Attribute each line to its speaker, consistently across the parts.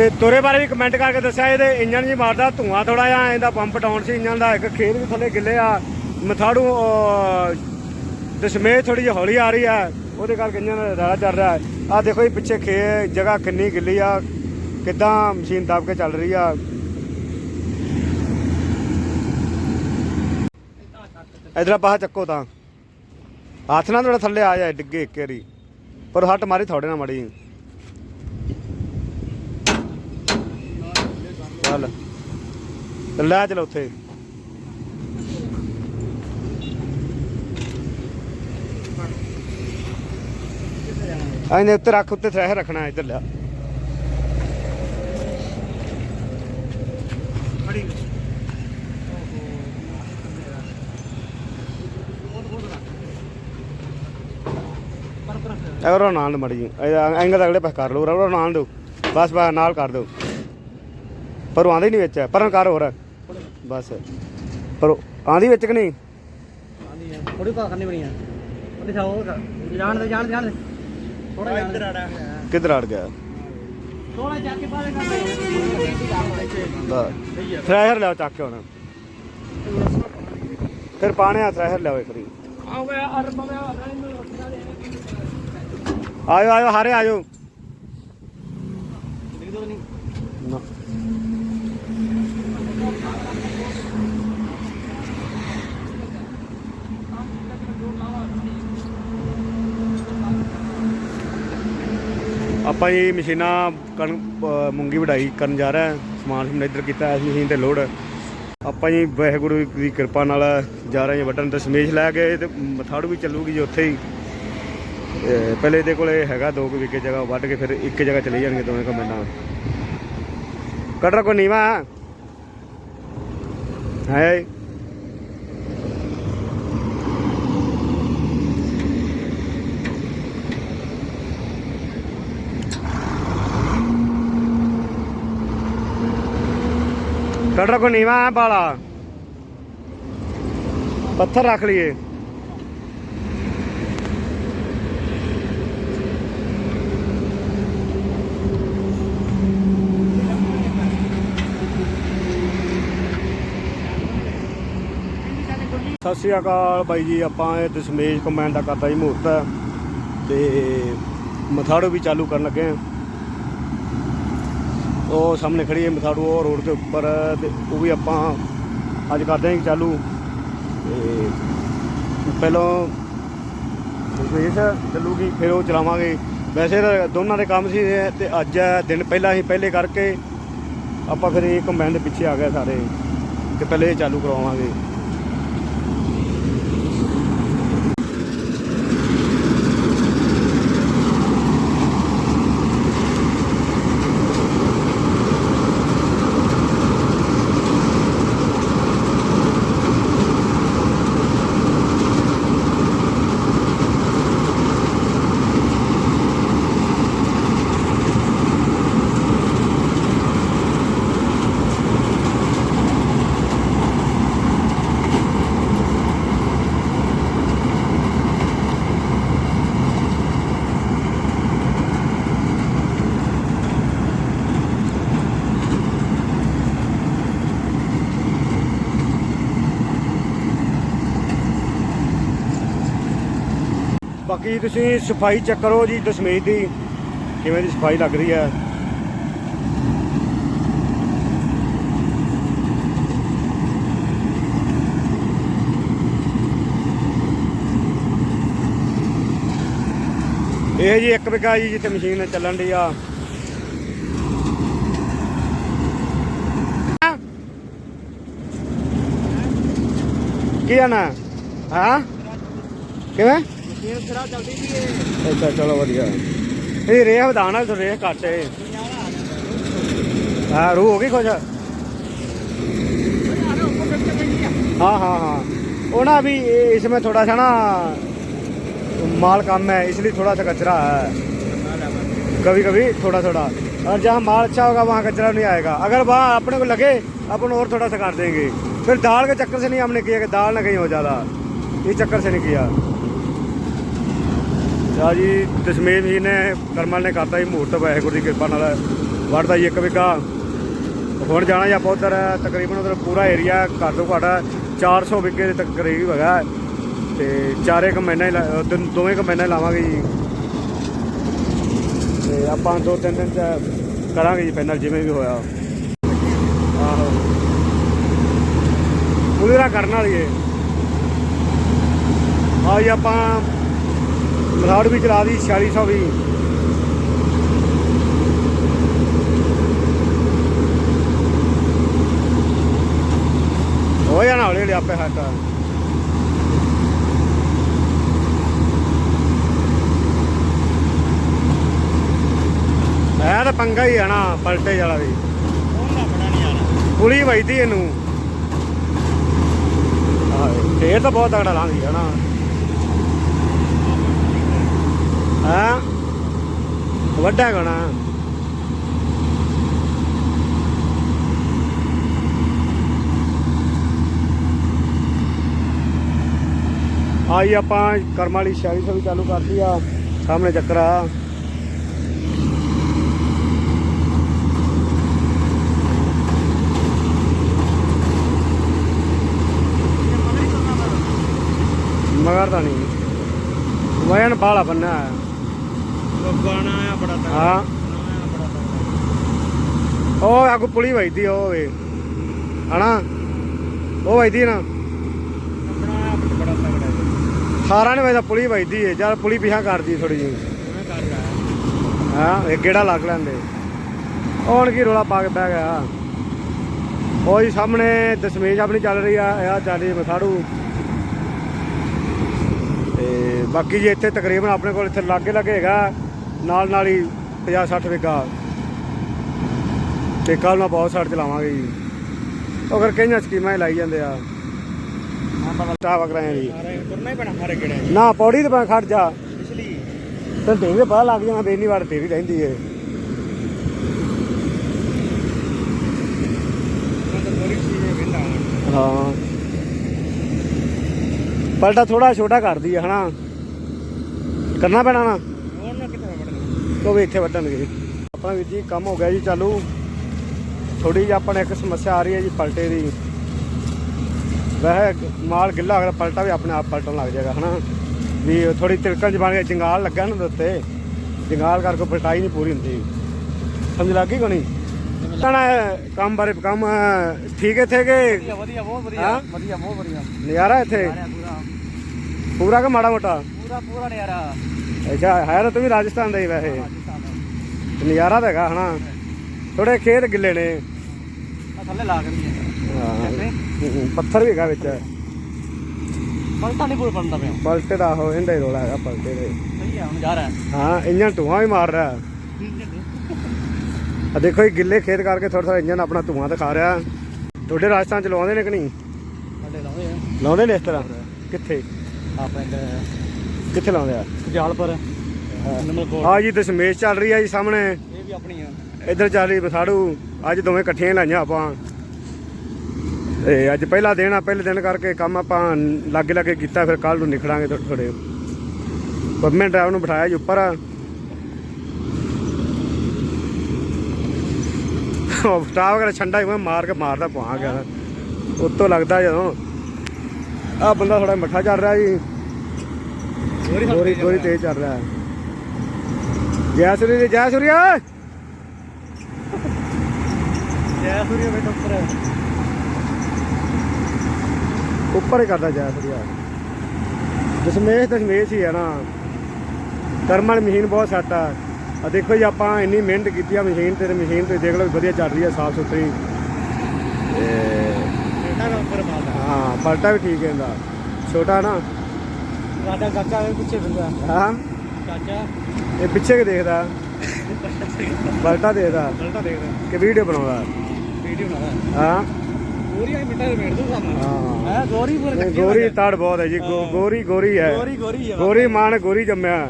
Speaker 1: ਤੇ ਤੋਰੇ ਬਾਰੇ ਵੀ ਕਮੈਂਟ ਕਰਕੇ ਦੱਸਿਆ, ਇਹਦੇ ਇੰਜਨ ਜੀ ਮਾਰਦਾ, ਧੂਆਂ ਥੋੜਾ ਜਿਹਾ, ਇਹਦਾ ਪੰਪ ਡਾਊਨ ਸੀ ਇੰਜਨ ਦਾ, ਇੱਕ ਖੇਤ ਵੀ ਥੱਲੇ ਗਿੱਲੇ ਆ, ਮਥਾੜੂ ਦਸ਼ਮੇ ਥੋੜੀ ਜਿਹੀ ਹੌਲੀ ਆ ਰਹੀ ਆ, ਉਹਦੇ ਕਰਕੇ ਇੰਜਨ ਜ਼ਿਆਦਾ ਚੱਲ ਰਿਹਾ ਆ ਦੇਖੋ ਜੀ, ਪਿੱਛੇ ਖੇ, ਜਗ੍ਹਾ ਕਿੰਨੀ ਗਿੱਲੀ ਆ, ਕਿੱਦਾਂ ਮਸ਼ੀਨ ਦਬ ਕੇ ਚੱਲ ਰਹੀ ਆ। ਇਧਰ ਬਾਹਰ ਚੱਕੋ ਤਾਂ। ਹੱਥ ਨਾਲ ਥੋੜਾ ਥੱਲੇ ਆ ਜਾਏ, ਡਿੱਗੇ ਇੱਕ ਵਾਰੀ। ਪਰ ਹੱਟ ਮਾਰੀ ਥੋੜੇ ਨਾਲ ਮੜੀ ਚੱਲ ਲੈ ਚਲ ਉੱਥੇ। ਇਹਨੇ ਉੱਤੇ ਰੱਖ ਉੱਤੇ ਥ੍ਰੈਸ਼ਰ ਰੱਖਣਾ ਇੱਧਰ ਲਿਆ। ਐਵਰੋ ਨਾਲ ਮੜੀ। ਐਂਗਲ ਅਗਲੇ ਪਾਸੇ ਕਰ ਲਓ ਰਵਰੋ ਨਾਲ ਦਿਓ ਬਸ ਬਸ ਨਾਲ ਕਰ ਦਿਓ ਪਰ ਉਹ ਆਂਦੇ ਹੀ ਨਹੀਂ ਵਿੱਚ ਪਰਾਂ ਕਰ ਹੋਰ। ਬਸ। ਪਰ ਉਹ ਆਂਦੀ ਵਿੱਚ ਕਿ ਨਹੀਂ?
Speaker 2: ਥੋੜੀ ਪਾ ਕਰਨੀ ਬਣੀ ਆ। ਉਹਦੇ ਸਾਹ ਜਾਣ ਦੇ ਜਾਣ ਦੇ ਜਾਣ ਦੇ। ਥੋੜਾ ਇੱਧਰ ਆੜਾ
Speaker 1: ਕਿੱਧਰ ਅੜ ਗਿਆ?
Speaker 2: ਥੋੜਾ ਜਾ ਕੇ ਬਾਹਰ ਕਰ
Speaker 1: ਬਸ ਥ੍ਰੈਸ਼ਰ ਲਿਆਓ ਚੱਕ ਕੇ ਹੁਣ। ਫਿਰ ਪਾਣੇ ਥ੍ਰੈਸ਼ਰ ਲਿਆਓ ਇੱਕ ਵਾਰੀ।
Speaker 2: ਆ ਗਿਆ ਅਰ ਮਗਾ
Speaker 1: ਆਇਓ ਆਇਓ ਹਾਰੇ ਆਜੋ ਨਾ। ਆਪਾਂ ਇਹ ਮਸ਼ੀਨਾਂ ਕਣ ਮੂੰਗੀ ਵਢਾਈ ਕਰਨ ਜਾ ਰਹੇ ਹਾਂ। ਸਮਾਨ ਸਮੂਨ ਇੱਧਰ ਕੀਤਾ ਇਸ ਮਸ਼ੀਨ ਤੇ ਲੋਡ। ਆਪਾਂ ਜੀ ਵਾਹਿਗੁਰੂ ਦੀ ਕਿਰਪਾ ਨਾਲ ਜਾ ਰਹੇ ਹਾਂ ਵੱਢਣ ਤੇ ਸਮੇਸ਼ ਲੈ ਕੇ ਤੇ ਮਥਾੜੂ ਵੀ ਚੱਲੂਗੀ ਜੀ ਉੱਥੇ ਹੀ। ਪਹਿਲੇ ਇਹਦੇ ਕੋਲੇ ਹੈਗਾ ਦੋ ਕੁ ਵਿਗੇ ਜਗ੍ਹਾ ਵੱਢ ਕੇ ਫਿਰ ਇੱਕ ਜਗ੍ਹਾ ਚਲੇ ਜਾਣਗੇ ਦੋਵੇਂ ਕੰਬਾਈਨਾਂ ਕਟਰ ਕੋ ਨੀਵਾ? ਹੈ ਕਟਰ ਕੋ ਨੀਵਾ ਹੈ ਬਾਲਾ ਪੱਥਰ ਰੱਖ ਲਈਏ। ਸਤਿ ਸ਼੍ਰੀ ਅਕਾਲ ਬਾਈ ਜੀ, ਆਪਾਂ ਇਹ ਦਸ਼ਮੇਸ਼ ਕਮੈਂਟ ਦਾ ਕਰਦਾ ਜੀ ਮਹੂਰਤ। ਤੇ ਮਥਾੜੋ ਵੀ ਚਾਲੂ ਕਰਨ ਲੱਗੇ ਆ। ਉਹ ਸਾਹਮਣੇ ਖੜੀ ਹੈ ਮਥਾੜੂ, ਉਹ ਰੋਡ ਦੇ ਉੱਪਰ ਤੇ ਉਹ ਵੀ ਆਪਾਂ ਅੱਜ ਕਰਦੇ ਹਾਂ ਚਾਲੂ। ਤੇ ਪਹਿਲਾਂ ਦਸ਼ਮੇਸ਼ ਚੱਲੂਗੀ, ਫਿਰ ਉਹ ਚਲਾਵਾਂਗੇ। ਵੈਸੇ ਤਾਂ ਦੋਨਾਂ ਦੇ ਕੰਮ ਸੀ ਤੇ ਅੱਜ ਦਿਨ ਪਹਿਲਾਂ ਹੀ ਪਹਿਲੇ ਕਰਕੇ ਆਪਾਂ ਫਿਰ ਇਹ ਕੰਬਾਈਨ ਦੇ ਪਿੱਛੇ ਆ ਗਏ ਸਾਰੇ, ਤੇ ਪਹਿਲੇ ਇਹ ਚਾਲੂ ਕਰਵਾਵਾਂਗੇ। ਬਾਕੀ ਤੁਸੀਂ ਸਫ਼ਾਈ ਚੈੱਕ ਕਰੋ ਜੀ ਦਸ਼ਮੇਸ਼ ਦੀ, ਕਿਵੇਂ ਦੀ ਸਫ਼ਾਈ ਲੱਗ ਰਹੀ ਹੈ। ਇਹ ਜੀ ਇੱਕ ਵਿਗਾ ਜੀ ਜਿੱਥੇ ਮਸ਼ੀਨ ਚੱਲਣ ਦੀ ਆ। ਕੀ ਆਣਾ? ਹਾਂ? ਕਿਵੇਂ?
Speaker 2: ਮਸ਼ੀਨ ਖਰਾ ਚੱਲਦੀ ਵੀ ਏ
Speaker 1: ਅੱਛਾ ਚਲੋ ਵਧੀਆ ਇਹ ਰੇਹ ਵਧਾਣਾ ਤੇ ਰੇਹ ਘੱਟ ਹੈ ਹਾਂ ਰੂ ਹੋ ਗਈ ਕੁਝ हाँ हाँ हाँ वो ना अभी ये- इसमें थोड़ा सा ना माल कम है इसलिए थोड़ा सा कचरा है कभी कभी थोड़ा थोड़ा और जहाँ माल अच्छा होगा वहाँ कचरा नहीं आएगा अगर वहाँ अपने को लगे अपन और थोड़ा सा कर देंगे फिर दाल के चक्कर से नहीं हमने किया कि दाल ना कहीं हो ज़्यादा इस चक्कर से नहीं किया ਜਾ ਜੀ ਦਸ਼ਮੇਸ਼ ਜੀ ਨੇ ਕਰਮਲ ਨੇ ਕਰਤਾ ਜੀ ਮੂਰਤ ਵਾਹਿਗੁਰੂ ਦੀ ਕਿਰਪਾ ਨਾਲ ਵੜਦਾ ਜੀ ਇੱਕ ਵਿਗਾ ਹੁਣ ਜਾਣਾ ਜੀ ਆਪਾਂ ਉਧਰ, ਤਕਰੀਬਨ ਉਧਰ ਪੂਰਾ ਏਰੀਆ ਘੱਟ ਤੋਂ ਘੱਟ 400 ਵਿਗੇ ਦੇ ਤੱਕ ਕਰੀਬ ਹੈਗਾ। ਤੇ ਚਾਰੇ ਕੁ ਮਹੀਨੇ ਲਾ- ਤਿੰਨ- ਦੋਵੇਂ ਕੁ ਮਹੀਨੇ ਲਾਵਾਂਗੇ ਜੀ। ਤੇ ਆਪਾਂ ਦੋ ਤਿੰਨ ਦਿਨ ਚ ਕਰਾਂਗੇ ਜੀ ਫਾਈਨਲ ਜਿਵੇਂ ਵੀ ਹੋਇਆ। ਆਹੋ। ਪੂਰਾ ਕਰਨ ਵਾਲੀ ਏ। ਆ ਜੀ ਆਪਾਂ ਮਰਾੜ ਵੀ ਚਲਾ ਦੀ 4600 ਵੀ। ਹੋ ਜਾਣਾ ਹੌਲੀ ਹੌਲੀ ਆਪੇ ਹੱਟ। ਇਹ ਤਾਂ ਪੰਗਾ ਹੀ ਆ ਨਾ ਪਲਟੇ ਵਾਲਾ ਵੀ।
Speaker 2: ਆਣਾ
Speaker 1: ਪੁਲੀ ਵੱਜਦੀ ਇਹਨੂੰ। ਆਹ ਇਹ ਤਾਂ ਬਹੁਤ ਤਗੜਾ ਹੈ ਨਾ ਹਾਂ? ਵੱਡਾ ਗਣਾ ਆਈ ਆਪਾਂ ਕਰਮ ਵਾਲੀ ਸ਼ਾਇਰੀ ਸਭ ਚਾਲੂ ਕਰਤੀ ਆ, ਸਾਹਮਣੇ ਚੱਕਰ ਮਗਰ ਤਾਂ ਨਹੀਂ। ਵੈਨ ਬਾਲਾ ਬੰਨਾ ਹੈ
Speaker 2: ਆ ਬੜਾ ਤਗੜਾ
Speaker 1: ਹਾਂ। ਉਹ ਆਗੂ ਪੁਲੀ ਵੱਜਦੀ ਉਹ ਵੇ। ਉਹ ਵੱਜਦੀ ਨਾ।
Speaker 2: ਹੈ।
Speaker 1: ਸਾਰਾ ਨੇ ਵਜਦਾ ਪੁਲੀ ਵੱਜਦੀ ਏ। ਜਦ ਪੁਲੀ ਪਿਛਾ ਕਰਦੀ ਥੋੜੀ
Speaker 2: ਰਿਹਾ।
Speaker 1: ਹਾਂ ਇਹ ਗੇੜਾ ਲੱਗ ਲੈਂਦੇ। ਹੁਣ ਕੀ ਰੋਲਾ ਪਾ ਕੇ ਬਹਿ ਗਿਆ। ਉਹ ਜੀ ਸਾਹਮਣੇ ਦਸਮੇਸ਼ ਆਪਣੀ ਚੱਲ ਰਹੀ ਆ ਆ ਚੱਲ ਰਹੀ ਮਸਾੜੂ। ਤੇ ਬਾਕੀ ਜੀ ਇੱਥੇ ਤਕਰੀਬਨ ਆਪਣੇ ਕੋਲ ਇੱਥੇ ਲਾਗੇ ਲੱਗੇ ਹੈਗਾ। ਨਾਲ ਨਾਲ ਹੀ 50 60 ਵਿਗਾ ਤੇ ਕੱਲ ਨੂੰ ਬਹੁਤ ਸਾੜ ਚਲਾਵਾਂਗੇ ਜੀ। ਉਹ ਫਿਰ ਕਈਆਂ ਸਕੀਮਾਂ ਹੀ ਲਾਈ ਜਾਂਦੇ ਆ।
Speaker 2: ਹਾਂ ਪਤਾ
Speaker 1: ਸਟਾਫ ਕਰਾਇਆ ਜੀ।
Speaker 2: ਸਾਰੇ ਤੁਰਨਾ ਹੀ ਪੈਣਾ ਹਰੇ ਕਿਹੜੇ
Speaker 1: ਨਾ ਪੌੜੀ ਤੇ ਪਾ ਖੜ ਜਾ।
Speaker 2: ਪਿਛਲੀ।
Speaker 1: ਤੇ ਤੇ ਵੀ ਪਤਾ ਲੱਗ ਜਾਣਾ ਬੇਨੀ ਵਾਰ ਤੇਰੀ ਰਹਿੰਦੀ ਏ। ਹਾਂ। ਪਲਟਾ ਥੋੜਾ ਛੋਟਾ ਕਰਦੀ ਹੈ ਹਨਾ। ਕਰਨਾ ਪੈਣਾ ਨਾ। ਉਹ ਵੀ ਇੱਥੇ ਵੱਢਣਗੇ ਆਪਣਾ ਵੀਰ ਜੀ ਕੰਮ ਹੋ ਗਿਆ ਜੀ ਚਾਲੂ। ਥੋੜੀ ਜਿਹੀ ਆਪਾਂ ਨੂੰ ਇੱਕ ਸਮੱਸਿਆ ਆ ਰਹੀ ਹੈ ਜੀ ਪਲਟੇ ਦੀ। ਵੈਸੇ ਮਾਲ ਗਿੱਲਾ ਅਗਰ ਪਲਟਾ ਵੀ ਆਪਣੇ ਆਪ ਪਲਟਣ ਲੱਗ ਜਾਏਗਾ ਹਨਾ? ਵੀ ਥੋੜੀ ਤਿਲਕਣ ਬਣ ਗਿਆ ਜੰਗਾਲ ਲੱਗਾ ਨਾ ਉੱਤੇ। ਜੰਗਾਲ ਕਰਕੇ ਪਲਟਾਈ ਨਹੀਂ ਪੂਰੀ ਹੁੰਦੀ। ਸਮਝ ਲੱਗ ਗਈ ਕੋਣੀ ਕਹਣਾ ਕੰਮ ਬਾਰੇ ਕੰਮ ਠੀਕ ਹੈ ਇੱਥੇ ਕਿ?
Speaker 2: ਵਧੀਆ ਬਹੁਤ ਵਧੀਆ? ਵਧੀਆ ਬਹੁਤ ਵਧੀਆ।
Speaker 1: ਨਜ਼ਾਰਾ ਇੱਥੇ?
Speaker 2: ਪੂਰਾ
Speaker 1: ਕਿ ਮਾੜਾ ਮੋਟਾ?
Speaker 2: ਪੂਰਾ ਪੂਰਾ ਨਜ਼ਾਰਾ।
Speaker 1: ਅੱਛਾ ਹੈ ਤਾਂ ਤੂੰ ਵੀ ਰਾਜਸਥਾਨ ਦਾ ਹੀ ਵੈਸੇ। ਨਜ਼ਾਰਾ ਤਾਂ ਹੈਗਾ ਹਨਾ। ਥੋੜੇ ਖੇਤ ਗਿੱਲੇ ਨੇ।
Speaker 2: ਆ ਥੱਲੇ ਲਾ ਕੇ ਨਹੀਂ
Speaker 1: ਹਾਂ, ਹੂੰ, ਪੱਥਰ ਵੀ ਹੈਗਾ ਵਿੱਚ।
Speaker 2: ਪਲਟਾ ਨਹੀਂ ਪੂਰਾ ਬਣਦਾ ਪਿਆ।
Speaker 1: ਪਲਟੇ ਦਾ ਉਹ ਇਹਦਾ ਹੀ ਰੋਲਾ ਹੈਗਾ ਪਲਟੇ ਦੇ।
Speaker 2: ਸਹੀ ਆ ਹੁਣ ਜਾ ਰਿਹਾ।
Speaker 1: ਹਾਂ ਇੰਜਨ ਧੂਆਂ ਵੀ ਮਾਰ ਰਿਹਾ। ਆ ਦੇਖੋ ਇਹ ਗਿੱਲੇ ਖੇਤ ਕਰਕੇ ਥੋੜਾ ਥੋੜਾ ਇੰਜਨ ਆਪਣਾ ਧੂਆਂ ਦਿਖਾ ਰਿਹਾ। ਤੁਹਾਡੇ ਰਾਜਸਥਾਨ ਚ ਲਵਾਉਂਦੇ ਨੇ ਕਿ ਨਹੀਂ?
Speaker 2: ਲਾਉਂਦੇ
Speaker 1: ਲਾਉਂਦੇ ਨੇ ਇਸ ਤਰ੍ਹਾਂ? ਕਿੱਥੇ?
Speaker 2: ਆ ਪਿੰਡ।
Speaker 1: ਕਿੱਥੇ ਲਾਉਂਦੇ ਆ?
Speaker 2: ਜਾਲਪੁਰ। ਨਿਮਲ ਕੋਲ।
Speaker 1: ਆ ਜੀ ਦਸ਼ਮੇਸ਼ ਚੱਲ ਰਹੀ ਆ ਜੀ ਸਾਹਮਣੇ।
Speaker 2: ਇਹ ਵੀ ਆਪਣੀ ਆ।
Speaker 1: ਇੱਧਰ ਚੱਲ ਰਹੀ ਬਸਾੜੂ ਅੱਜ ਦੋਵੇਂ ਇਕੱਠੀਆਂ ਲਾਈਆਂ ਆਪਾਂ। ਤੇ ਅੱਜ ਪਹਿਲਾ ਦਿਨ ਆ ਪਹਿਲੇ ਦਿਨ ਕਰਕੇ ਕੰਮ ਆਪਾਂ ਲਾਗੇ ਲਾਗੇ ਕੀਤਾ ਫਿਰ ਕੱਲ ਨੂੰ ਨਿਕਲਾਂਗੇ ਥੋੜੇ ਪੰਮੇ ਡਰਾਈਵਰ ਨੂੰ ਬਿਠਾਇਆ ਜੀ ਉੱਪਰ। ਉਹ ਸਟਾਫ ਵਗੈਰਾ ਛੰਡਾ ਹੀ ਮਾਰ ਕੇ ਮਾਰਦਾ ਪਾ ਗਿਆ। ਉੱਤੋਂ ਲੱਗਦਾ ਜਦੋਂ। ਆ ਬੰਦਾ ਥੋੜਾ ਮੱਠਾ ਚੱਲ ਰਿਹਾ ਜੀ। ਗੋਰੀ ਗੋਰੀ ਤੇਜ਼ ਚੱਲ ਰਿਹਾ ਜੈ ਸੂਰੀ ਜੀ ਜੈ ਸੂਰੀਆ
Speaker 2: ਜੈ ਸੂਰਿਆ ਬੇਟਾ ਉੱਪਰ।
Speaker 1: ਉੱਪਰ ਹੀ ਕਰਦਾ ਜੈ ਸੂਰੀਆ ਦਸ਼ਮੇਸ਼ ਦਸ਼ਮੇਸ਼ ਹੀ ਹੈ ਨਾ। ਕਰਮ ਵਾਲੀ ਮਸ਼ੀਨ ਬਹੁਤ ਸੱਟ ਆ। ਆ ਦੇਖੋ ਜੀ ਆਪਾਂ ਇੰਨੀ ਮਿਹਨਤ ਕੀਤੀ ਆ ਮਸ਼ੀਨ ਤੇ ਮਸ਼ੀਨ ਤੇ ਦੇਖ ਲਓ ਵਧੀਆ ਚੱਲ ਰਹੀ ਆ ਸਾਫ਼ ਸੁਥਰੀ। ਤੇ ਹਾਂ ਪਲਟਾ ਵੀ ਠੀਕ ਹੈ ਇਹਦਾ। ਛੋਟਾ ਨਾ।
Speaker 2: ਸਾਡਾ ਕਾਕਾ ਵੀ ਪਿੱਛੇ ਫਿਰਦਾ।
Speaker 1: ਹਾਂ।
Speaker 2: ਚਾਚਾ।
Speaker 1: ਇਹ ਪਿੱਛੇ ਕਿ ਦੇਖਦਾ। ਪਲਟਾ ਦੇਖਦਾ।
Speaker 2: ਪਲਟਾ ਦੇਖਦਾ।
Speaker 1: ਕਿ ਵੀਡੀਓ ਬਣਾਉਂਦਾ।
Speaker 2: ਵੀਡੀਓ ਬਣਾਦਾ
Speaker 1: ਹਾਂ।
Speaker 2: ਗੋਰੀ ਆ ਮਿੱਟਾ ਮੇੜ ਦੂ ਸਾਨੂੰ।
Speaker 1: ਹਾਂ।
Speaker 2: ਹੈ ਗੋਰੀ ਪੂਰਾ
Speaker 1: ਨਹੀਂ, ਗੋਰੀ ਤਾੜ ਬਹੁਤ ਹੈ ਜੀ। ਗੋਰੀ ਗੋਰੀ ਹੈ।
Speaker 2: ਗੋਰੀ ਗੋਰੀ ਆ
Speaker 1: ਗੋਰੀ ਜੰਮਿਆ।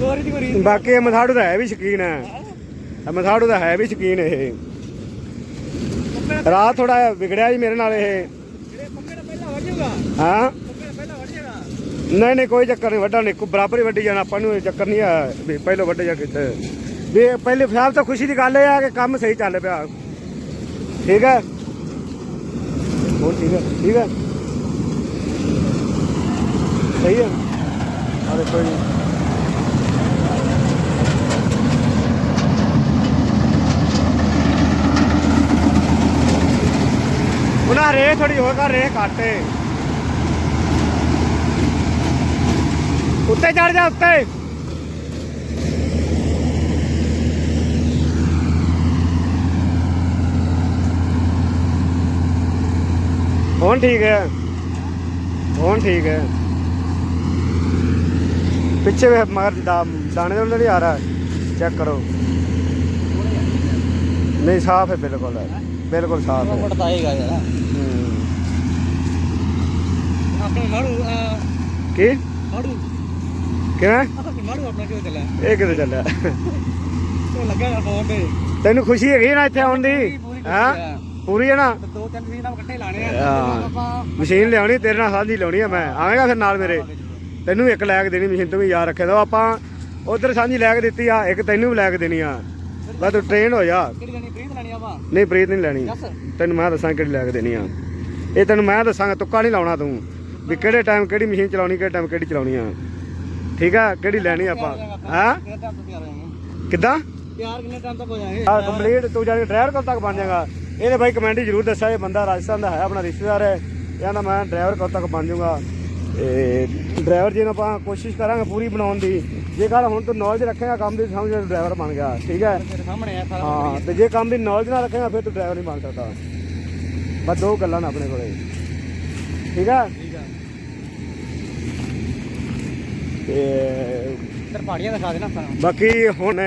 Speaker 2: ਗੋਰੀ ਦੀ ਗੋਰੀ।
Speaker 1: ਬਾਕੀ ਮਥਾੜੂ ਦਾ ਹੈ ਵੀ ਸ਼ਕੀਨ ਹੈ। ਮਥਾੜੂ ਦਾ ਹੈ ਵੀ ਸ਼ਕੀਨ ਇਹ। ਰਾਤ ਥੋੜਾ ਵਿਗੜਿਆ ਜੀ ਮੇਰੇ ਨਾਲ ਇਹ। ਹਾਂ
Speaker 2: ਪੰਗੇ ਦਾ ਪਹਿਲਾਂ ਵੜ ਜਾਏਗਾ
Speaker 1: ਨਹੀਂ ਨਹੀਂ, ਕੋਈ ਚੱਕਰ ਨਹੀਂ, ਵੱਡਾ ਨਹੀਂ ਕੋ ਬਰਾਬਰ ਹੀ ਵੱਡੀ ਜਾਣਾ, ਆਪਾਂ ਨੂੰ ਇਹ ਚੱਕਰ ਨਹੀਂ ਆ ਵੀ ਪਹਿਲੋਂ ਵੱਡੇ ਜਾ ਕਿੱਥੇ। ਵੀ ਪਹਿਲੇ ਸਾਹਿਬ ਤਾਂ ਖੁਸ਼ੀ ਦੀ ਗੱਲ ਇਹ ਆ ਕਿ ਕੰਮ ਸਹੀ ਚੱਲ ਪਿਆ। ਠੀਕ ਹੈ? ਹੋਰ ਠੀਕ ਹੈ? ਠੀਕ ਹੈ? ਸਹੀ ਹੈ? ਆ ਦੇਖੋ ਜੀ। ਉਹਨਾਂ ਰੇ ਥੋੜੀ ਹੋਰ ਕਰ ਰੇ ਘੱਟ ਉੱਤੇ ਚੜ ਜਾ ਉੱਤੇ। ਹੁਣ ਠੀਕ ਹੈ। ਹੁਣ ਠੀਕ ਹੈ। ਪਿੱਛੇ ਵੇ ਮਗਰ ਦਾ- ਦਾਣੇ ਦੇ ਨਹੀਂ ਆ ਰਹਾ ਚੈੱਕ ਕਰੋ। ਨਹੀਂ ਸਾਫ਼ ਹੈ ਬਿਲਕੁਲ। ਬਿਲਕੁਲ ਸਾਫ਼ ਹੈ।
Speaker 2: ਪੜਦਾ ਹੈਗਾ ਯਾਰ।
Speaker 1: ਹੂੰ।
Speaker 2: ਆਪਣੇ ਮਾੜੂ
Speaker 1: ਕੀ?
Speaker 2: ਮਾੜੂ
Speaker 1: ਕਿਵੇਂ?
Speaker 2: ਮਾੜੂ ਆਪਣਾ ਕਿਉਂ ਚੱਲਿਆ
Speaker 1: ਇਹ ਕਿੱਥੇ ਚੱਲਿਆ?
Speaker 2: ਉਹ ਲੱਗਾ ਯਾਰ ਫੋਨ ਤੇ
Speaker 1: ਤੈਨੂੰ ਖੁਸ਼ੀ ਹੈਗੀ ਨਾ ਇੱਥੇ ਆਉਣ ਦੀ? ਹਾਂ। ਪੂਰੀ ਹੈ ਨਾ?
Speaker 2: ਦੋ ਤਿੰਨ ਮਹੀਨਾ ਇਕੱਠੇ ਲਾਣੇ ਆ
Speaker 1: ਮਸ਼ੀਨ ਲਿਆਉਣੀ ਤੇਰੇ ਨਾਲ ਸਾਂਝੀ ਲਾਉਣੀ ਆ ਮੈਂ। ਆਵੇਂਗਾ ਫਿਰ ਨਾਲ ਮੇਰੇ। ਤੈਨੂੰ ਇੱਕ ਲੈ ਕੇ ਦੇਣੀ ਮਸ਼ੀਨ ਤੂੰ ਵੀ ਯਾਦ ਰੱਖਿਆ। ਦੋ ਆਪਾਂ ਉਧਰ ਸਾਂਝੀ ਲੈ ਕੇ ਦਿੱਤੀ ਆ ਇੱਕ ਤੈਨੂੰ ਵੀ ਲੈ ਕੇ ਦੇਣੀ ਆ। ਬਸ ਤੂੰ ਟ੍ਰੇਨ ਹੋ ਜਾ।
Speaker 2: ਕਿਹੜੀ ਲੈਣੀ ਪ੍ਰੀਤ ਲੈਣੀ ਆਪਾਂ
Speaker 1: ਨਹੀਂ ਪ੍ਰੀਤ ਨਹੀਂ ਲੈਣੀ।
Speaker 2: ਦੱਸ।
Speaker 1: ਤੈਨੂੰ ਮੈਂ ਦੱਸਾਂ ਕਿਹੜੀ ਲੈ ਕੇ ਦੇਣੀ ਆ। ਇਹ ਤੈਨੂੰ ਮੈਂ ਦੱਸਾਂਗਾ ਤੁੱਕਾ ਨਹੀਂ ਲਾਉਣਾ ਤੂੰ। ਵੀ ਕਿਹੜੇ ਟਾਈਮ ਕਿਹੜੀ ਮਸ਼ੀਨ ਚਲਾਉਣੀ ਕਿਹੜੇ ਟਾਈਮ ਕਿਹੜੀ ਚਲਾਉਣੀ ਆ। ਠੀਕ ਆ ਕਿਹੜੀ ਲੈਣੀ ਆਪਾਂ? ਹਾਂ ਕਿੱਦਾਂ?
Speaker 2: ਤਿਆਰ ਕਿੰਨੇ ਟਾਈਮ ਤੱਕ ਹੋ ਜਾਏਗੇ
Speaker 1: ਆ ਕੰਪਲੀਟ ਤੂੰ ਜਾ ਕੇ ਡਰਾਈਵਰ ਕਦੋਂ ਤੱਕ ਬਣ ਜਾਏਗਾ। ਇਹਨੇ ਬਾਈ ਕਮੈਂਟ ਜ਼ਰੂਰ ਦੱਸਿਆ ਇਹ ਬੰਦਾ ਰਾਜਸਥਾਨ ਦਾ ਹੈ ਆਪਣਾ ਰਿਸ਼ਤੇਦਾਰ ਹੈ। ਕਹਿੰਦਾ ਮੈਂ ਡਰਾਈਵਰ ਕਦੋਂ ਤੱਕ ਬਣ ਜਾਊਗਾ। ਤੇ ਡਰਾਈਵਰ ਜੀ ਨੂੰ ਆਪਾਂ ਕੋਸ਼ਿਸ਼ ਕਰਾਂਗੇ ਪੂਰੀ ਬਣਾਉਣ ਦੀ। ਜੇ ਕੱਲ ਹੁਣ ਤੂੰ ਨੌਲੇਜ ਰੱਖੇਗਾ ਕੰਮ ਦੀ ਸਮਝ ਡਰਾਈਵਰ ਬਣ ਗਿਆ ਠੀਕ ਹੈ? ਹਾਂ ਤੇ ਜੇ ਕੰਮ ਦੀ ਨੌਲੇਜ ਨਾ ਰੱਖੇਗਾ ਫਿਰ ਤੂੰ ਡਰਾਈਵਰ ਨਹੀਂ ਬਣ ਸਕਦਾ। ਬਸ ਦੋ ਗੱਲਾਂ ਨੇ ਆਪਣੇ ਕੋਲੇ। ਠੀਕ ਹੈ
Speaker 2: ਠੀਕ ਆ
Speaker 1: ਤੇ
Speaker 2: ਤੇਰ ਪਹਾੜੀਆਂ ਦਿਖਾ ਦੇਣਾ ਆਪਾਂ। ਨੂੰ।
Speaker 1: ਬਾਕੀ ਹੁਣ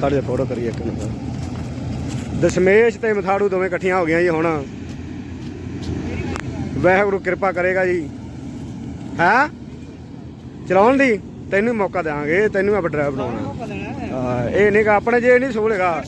Speaker 1: ਖੜ ਜਾ ਫੋਟੋ ਕਰੀਏ ਇੱਕ ਮਿੰਟ। ਦਸ਼ਮੇਸ਼ ਤੇ ਮਥਾੜੂ ਦੋਵੇਂ ਇਕੱਠੀਆਂ ਹੋ ਗਈਆਂ ਜੀ ਹੁਣ। ਵਾਹਿਗੁਰੂ ਕਿਰਪਾ ਕਰੇਗਾ ਜੀ। ਹੈ? ਚਲਾਉਣ ਦੀ? ਤੈਨੂੰ ਮੌਕਾ ਦੇਵਾਂਗੇ ਤੈਨੂੰ ਆਪਾਂ ਡਰਾਈਵਰ ਬਣਾਉਣਾ।
Speaker 2: ਉਹ ਪਤਾ ਨਾ
Speaker 1: ਹਾਂ, ਇਹ ਨਹੀਂ ਕਿ ਆਪਣੇ ਜੇ ਨਹੀਂ ਸੋਲੇਗਾ